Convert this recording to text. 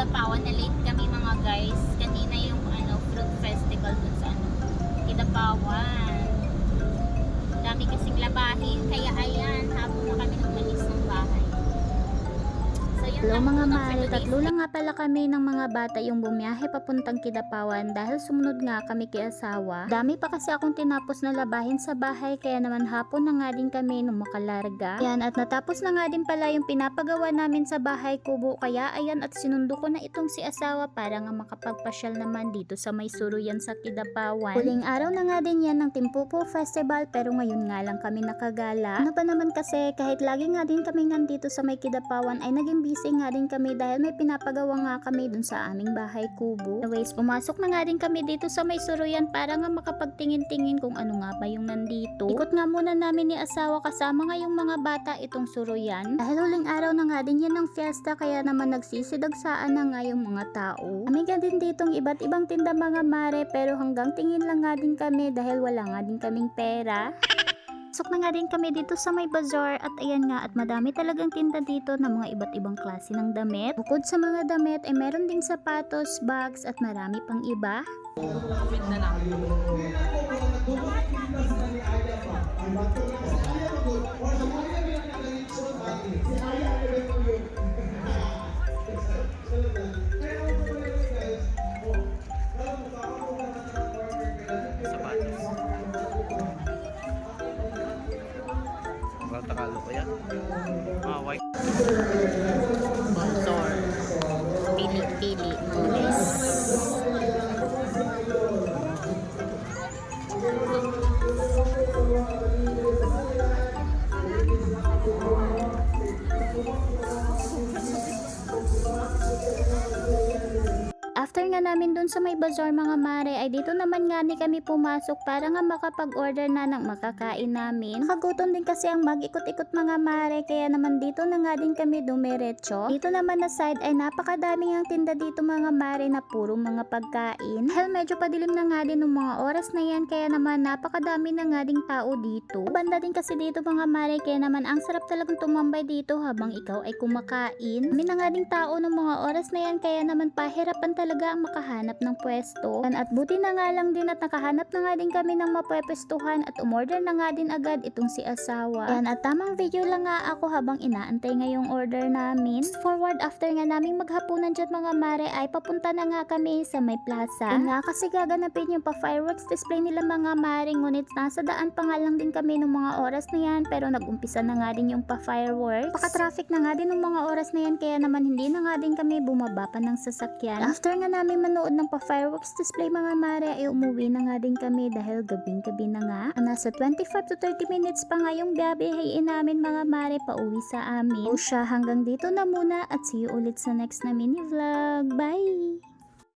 Palapawan na late kami mga guys. Kanina Hello mga mare, tatlo lang nga pala kami ng mga bata yung bumiyahe papuntang Kidapawan dahil sumunod nga kami kay asawa. Dami pa kasi akong tinapos na labahin sa bahay kaya naman hapon na nga din kami nung makalarga. Yan at natapos na nga din pala yung pinapagawa namin sa bahay kubo kaya ayan at sinundo ko na itong si asawa para nga makapagpasyal naman dito sa may suruyan sa Kidapawan. Huling araw na nga din yan ng Timpupo Festival pero ngayon nga lang kami nakagala. Ano pa naman kasi kahit lagi nga din kami nandito sa may Kidapawan ay naging busy nga din kami dahil may pinapagawa nga kami dun sa aming bahay kubo. Anyways, pumasok na nga din kami dito sa may suruyan para nga makapagtingin-tingin kung ano nga ba yung nandito. Ikot nga muna namin ni asawa kasama nga yung mga bata itong suruyan. Dahil huling araw na nga din yan ng fiesta kaya naman nagsisidagsaan na nga yung mga tao. Kami nga din ditong iba't ibang tinda mga mare pero hanggang tingin lang nga din kami dahil wala nga din kaming pera. Pasok na nga din kami dito sa may bazaar at ayan nga at madami talagang tinda dito ng mga iba't ibang klase ng damit. Bukod sa mga damit ay meron ding sapatos, bags at marami pang iba. sapatos. Bye. After nga namin dun sa may bazaar mga mare ay dito naman nga ni kami pumasok para nga makapag-order na ng makakain namin. Nakagutom din kasi ang mag-ikot-ikot mga mare kaya naman dito na nga din kami dumiretso. Dito naman na side ay napakadami ang tinda dito mga mare na puro mga pagkain. Dahil medyo padilim na nga din ng mga oras na yan kaya naman napakadami na nga ding tao dito. Banda din kasi dito mga mare kaya naman ang sarap talagang tumambay dito habang ikaw ay kumakain. Kami na nga ding tao ng mga oras na yan kaya naman pahirapan talaga ang makahanap ng pwesto. At buti na nga lang din at nakahanap na nga din kami ng mapwepestuhan at umorder na nga din agad itong si asawa. Yan at tamang video lang nga ako habang inaantay nga yung order namin. Forward after nga naming maghapunan dyan mga mare ay papunta na nga kami sa may plaza. Yun nga kasi gaganapin yung pa fireworks display nila mga mare ngunit nasa daan pa nga lang din kami ng mga oras na yan pero nag-umpisa na nga din yung pa fireworks. Paka-traffic na nga din ng mga oras na yan kaya naman hindi na nga din kami bumaba pa ng sasakyan. After nga namin manood ng pa-fireworks display mga mare ay umuwi na nga din kami dahil gabing-gabi na nga. Nasa 25 to 30 minutes pa nga yung biyabihayin namin mga mare pa uwi sa amin. O siya hanggang dito na muna at see you ulit sa next na mini vlog. Bye!